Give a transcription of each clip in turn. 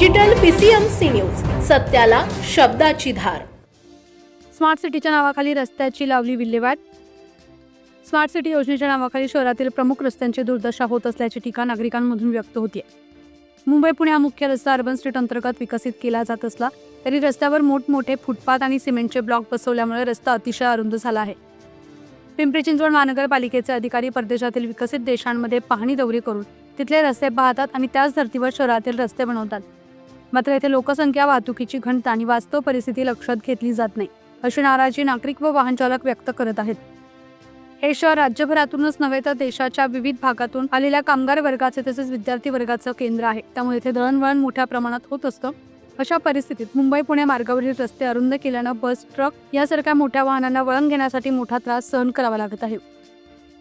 Digital PCMC news सत्याला शब्दाची धार. Smart सिटीच्या नावाखाली रस्त्याची लावली विल्हेवाट. स्मार्ट सिटी योजनेच्या नावाखाली शहरातील प्रमुख रस्त्यांची दुर्दशा होत असल्याची टीका नागरिकांमधून व्यक्त होते मुंबई पुणे हा मुख्य रस्ता अर्बन स्ट्रीट अंतर्गत विकसित केला जात असला तरी रस्त्यावर मोठमोठे फुटपाथ आणि सिमेंटचे ब्लॉक बसवल्यामुळे रस्ता अतिशय अरुंद झाला आहे. पिंपरी चिंचवड महानगरपालिकेचे अधिकारी परदेशातील विकसित देशांमध्ये पाहणी दौरे करून तिथले रस्ते पाहतात आणि त्याच धर्तीवर शहरातील रस्ते बनवतात. मात्र येथे लोकसंख्या वाहतुकीची घनता आणि वास्तव परिस्थिती लक्षात घेतली जात नाही अशी नाराजी नागरिक व वाहन चालक व्यक्त करत आहेत. हे शहर राज्यभरातूनच नव्हे तर देशाच्या विविध भागातून आलेल्या कामगार वर्गाचे तसेच विद्यार्थी वर्गाचं केंद्र आहे. त्यामुळे येथे दळणवळण मोठ्या प्रमाणात होत असतं. अशा परिस्थितीत मुंबई पुणे मार्गावरील रस्ते अरुंद केल्यानं बस ट्रक यासारख्या मोठ्या वाहनांना वळण घेण्यासाठी मोठा त्रास सहन करावा लागत आहे.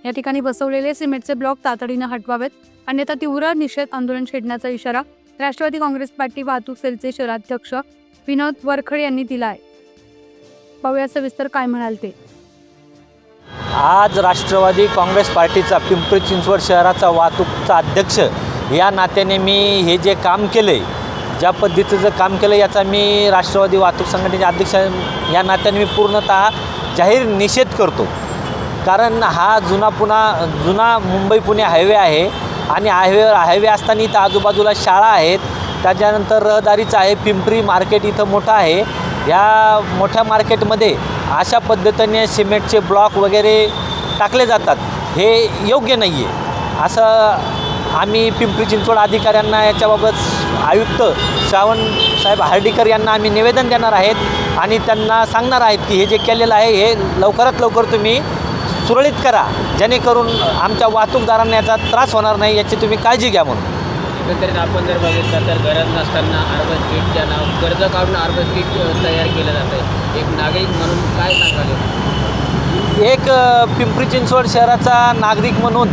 या ठिकाणी बसवलेले सिमेंटचे ब्लॉक तातडीनं हटवावेत अन्यथा तीव्र निषेध आंदोलन छेडण्याचा इशारा राष्ट्रवादी काँग्रेस पार्टी वाहतूक सेलचे शहराध्यक्ष विनोद वरखडे यांनी दिला आहे पाहूया सविस्तर काय म्हणाल ते. आज राष्ट्रवादी काँग्रेस पार्टीचा पिंपरी चिंचवड शहराचा वाहतूकचा अध्यक्ष या नात्याने मी हे जे काम केलं आहे ज्या पद्धतीचं काम केलं याचा मी राष्ट्रवादी वाहतूक संघटनेचे अध्यक्ष या नात्याने मी पूर्णतः जाहीर निषेध करतो. कारण हा जुना पुन्हा जुना मुंबई पुणे हायवे आहे आणि हायवे हायवे असताना इथं आजूबाजूला शाळा आहेत. त्याच्यानंतर रहदारीचं आहे. पिंपरी मार्केट इथं मोठं आहे. या मोठ्या मार्केटमध्ये अशा पद्धतीने सिमेंटचे ब्लॉक वगैरे टाकले जातात. हे योग्य नाही आहे असं आम्ही पिंपरी चिंचवड अधिकाऱ्यांना याच्याबाबत आयुक्त श्रावण साहेब हार्डीकर यांना आम्ही निवेदन देणार आहेत. आणि त्यांना सांगणार आहेत की हे जे केलेलं आहे हे लवकरात लवकर तुम्ही सुरळीत करा. जेणेकरून आमच्या वाहतूकदारांना याचा त्रास होणार नाही याची तुम्ही काळजी घ्या म्हणून. एकंदरीत आपण जर बघितलं तर गरज नसताना अर्बन स्ट्रीटच्या नाव कर्ज काढून अर्बन स्ट्रीट तयार केलं जातं. आहे एक नागरिक म्हणून काय सांगाल? एक पिंपरी चिंचवड शहराचा नागरिक म्हणून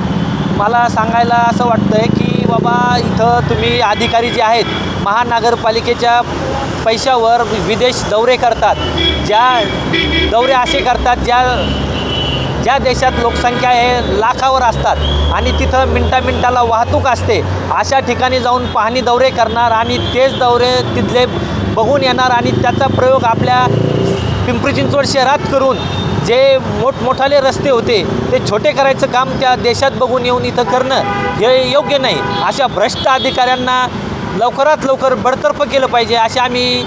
मला सांगायला असं वाटतं आहे की बाबा इथं तुम्ही अधिकारी जे आहेत महानगरपालिकेच्या पैशावर विदेश दौरे करतात. ज्या दौरे असे करतात ज्या ज्या देशात लोकसंख्या हे लाखावर असतात आणि तिथं मिनटा मिनटाला वाहतूक असते अशा ठिकाणी जाऊन पाहणी दौरे करणार आणि तेच दौरे तिथले बघून येणार आणि त्याचा प्रयोग आपल्या पिंपरी चिंचवड शहरात करून जे मोठमोठाले रस्ते होते ते छोटे करायचं काम त्या देशात बघून येऊन इथं करणं हे योग्य नाही. अशा भ्रष्ट अधिकाऱ्यांना लवकरात लवकर बडतर्फ केलं पाहिजे असे आम्ही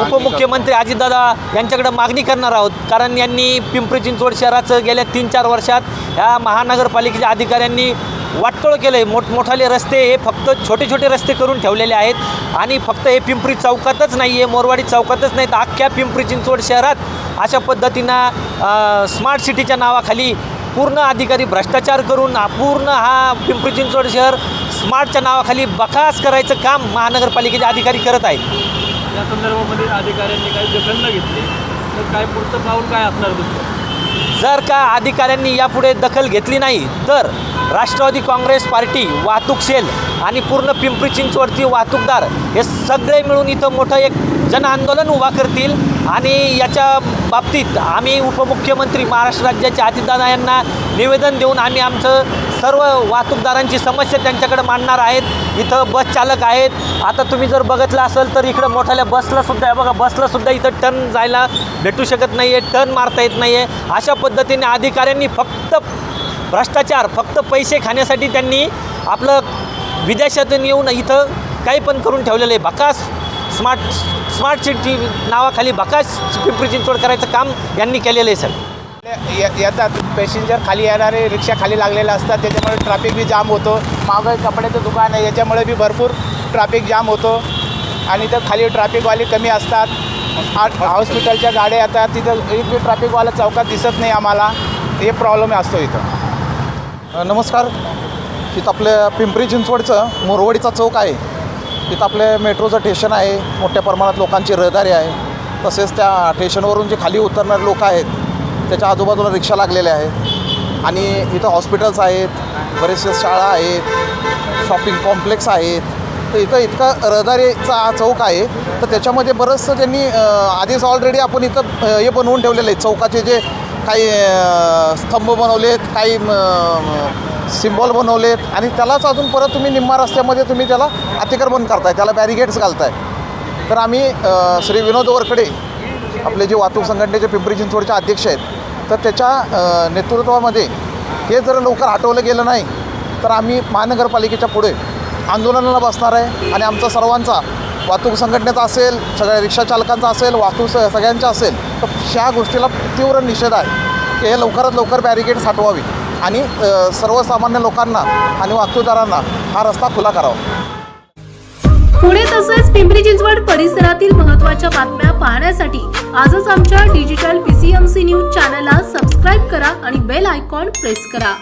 उपमुख्यमंत्री अजितदादा यांच्याकडे मागणी करणार आहोत. कारण यांनी पिंपरी चिंचवड शहराचं गेल्या तीन चार वर्षात ह्या महानगरपालिकेच्या अधिकाऱ्यांनी वाटतोळ केलं आहे मोठमोठाले रस्ते हे फक्त छोटे छोटे रस्ते करून ठेवलेले आहेत. आणि फक्त हे पिंपरी चौकातच नाही आहे मोरवाडी चौकातच नाही तर अख्ख्या पिंपरी चिंचवड शहरात अशा पद्धतीनं स्मार्ट सिटीच्या नावाखाली पूर्ण अधिकारी भ्रष्टाचार करून पूर्ण हा पिंपरी चिंचवड शहर स्मार्टच्या नावाखाली बकास करायचं काम महानगरपालिकेचे अधिकारी करत आहेत. या संदर्भामध्ये अधिकाऱ्यांनी काही दखल न घेतली. तर काय पुढचं पाऊल काय असणार दुसरं? जर का अधिकाऱ्यांनी यापुढे दखल घेतली नाही तर राष्ट्रवादी काँग्रेस पार्टी वाहतूक सेल आणि पूर्ण पिंपरी चिंचवडची वाहतूकदार हे सगळे मिळून इथं मोठं एक जन आंदोलन उभा करतील. आणि याच्या बाबतीत आम्ही उपमुख्यमंत्री महाराष्ट्र राज्याचे अजितदादा यांना निवेदन देऊन आम्ही आमचं सर्व वाहतूकदारांची समस्या त्यांच्याकडे मांडणार आहेत. इथं बस चालक आहेत. आता तुम्ही जर बघितलं असेल तर इकडं मोठ्याल्या बसला सुद्धा आहे. बघा बसला सुद्धा इथं टर्न जायला भेटू शकत नाही आहे टर्न मारता येत नाही आहे अशा पद्धतीने अधिकाऱ्यांनी फक्त भ्रष्टाचार फक्त पैसे खाण्यासाठी त्यांनी आपलं विदेशातून येऊन इथं काही पण करून ठेवलेलं आहे. बकास स्मार्ट स्मार्ट सिटी नावाखाली बकास पिंपरी चिंचवड करायचं काम यांनी केलेलं आहे सर. ये- येतात. पॅसेंजर खाली येणारे रिक्षा खाली लागलेले असतात. त्याच्यामुळे ट्रॅफिक बी जाम होतो. मागं कपड्याचं दुकान आहे. याच्यामुळे बी भरपूर ट्रॅफिक जाम होतो. आणि तर खाली ट्रॅफिकवाले कमी असतात. आ- हॉस्पिटलच्या गाड्या येतात. तिथं एक बी ट्रॅफिकवाला चौकात दिसत नाही आम्हाला. हे प्रॉब्लेम असतो इथं. नमस्कार. इथं आपल्या पिंपरी चिंचवडचं मोरवडीचा चौक आहे. तिथं आपले मेट्रोचं स्टेशन आहे मोठ्या प्रमाणात लोकांची रहदारी आहे. तसेच त्या स्टेशनवरून जे खाली उतरणारे लोक आहेत त्याच्या आजूबाजूला रिक्षा लागलेल्या आहेत. आणि इथं हॉस्पिटल्स आहेत बरेचसे शाळा आहेत शॉपिंग कॉम्प्लेक्स आहेत. तर इथं इतका रहदारीचा हा चौक आहे तर त्याच्यामध्ये बरंचसं त्यांनी आधीच ऑलरेडी आपण इथं हे बनवून ठेवलेलं आहे चौकाचे जे काही स्तंभ बनवले आहेत काही सिम्बॉल बनवलेत आणि त्यालाच अजून परत तुम्ही निम्मा रस्त्यामध्ये तुम्ही त्याला अतिक्रमण करताय त्याला बॅरिगेड्स घालताय. तर आम्ही श्री विनोद वरकडे आपले जे वाहतूक संघटनेचे पिंपरी चिंचवडचे अध्यक्ष आहेत तर त्याच्या नेतृत्वामध्ये हे जर लवकर हटवलं गेलं नाही तर आम्ही महानगरपालिकेच्या पुढे आंदोलनाला बसणार आहे आणि आमचा सर्वांचा वाहतूक संघटनेचा असेल सगळ्या रिक्षाचालकांचा असेल वाहतूक स सगळ्यांचा असेल तर ह्या गोष्टीला तीव्र निषेध आहे. की हे लवकरात लवकर बॅरिकेड्स हटवावी. आणि सर्वसामान्य लोकांना आणि वाहतूकदारांना हा रस्ता खुला करावा. पुणे तसेच पिंपरी चिंचवड परिसरातील महत्त्वाच्या बातम्या पाहण्यासाठी आजच आमच्या डिजिटल पीसीएमसी न्यूज चॅनलला सबस्क्राईब करा आणि बेल आयकॉन प्रेस करा.